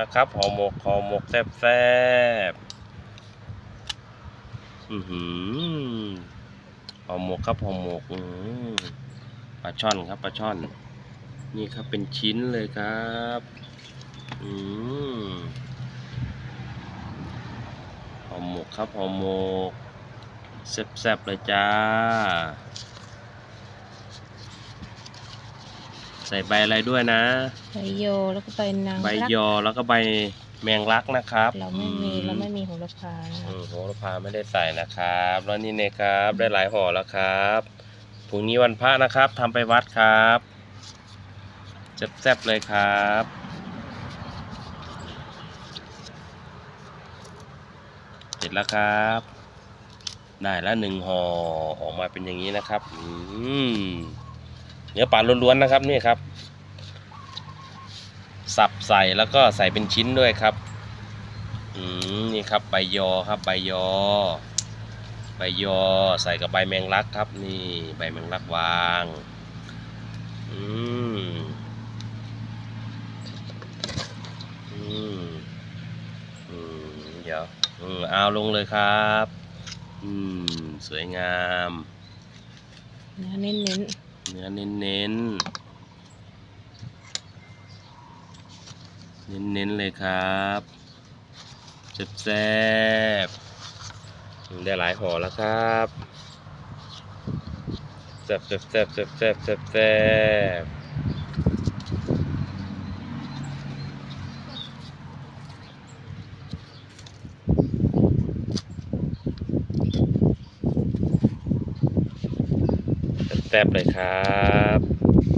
นะครับห่อหมกห่อหมกแซ่บแซ่บๆอือหือห่อหมกครับห่อหมกอือหือปลาช่อนครับปลาช่อน นี่ครับเป็นชิ้นเลยครับอืมห่อหมกครับห่อหมกแซ่บๆเลยจ้า ใส่ใบอะไรด้วยนะ ใบโยแล้วก็ใบนางใบรักยอแล้วก็ใบแมงลักนะครับเราไม่มีอืเราไม่มีโหระพาอืมโหระพาไม่ได้ใส่นะครับแล้วนี่เนี่ยครับได้หลายห่อแล้วครับพรุ่งนี้วันพระนะครับทำไปวัดครับแซ่บๆเลยครับเสร็จแล้วครับ ได้แล้วหนึ่งห่อออกมาเป็นอย่างนี้นะครับ อืม เนื้อปลาล้วนๆนะครับนี่ครับ สับใส่แล้วก็ใส่เป็นชิ้นด้วยครับอืมนี่ครับใบยอครับ ใบยอ ใบยอใส่กับใบแมงลักครับ นี่ใบแมงลักวางอืมอืมอืมเดี๋ยวอืมเอาลงเลยครับ อืม สวยงาม เนื้อเน้น เนื้อเน้นเน้นเน้นเน้นเลยครับแซ่บๆอืมได้หลายห่อแล้วครับแซ่บแซ่บแซ่บแซ่บแซ่บแซ่บ แซ่บๆเลยครับ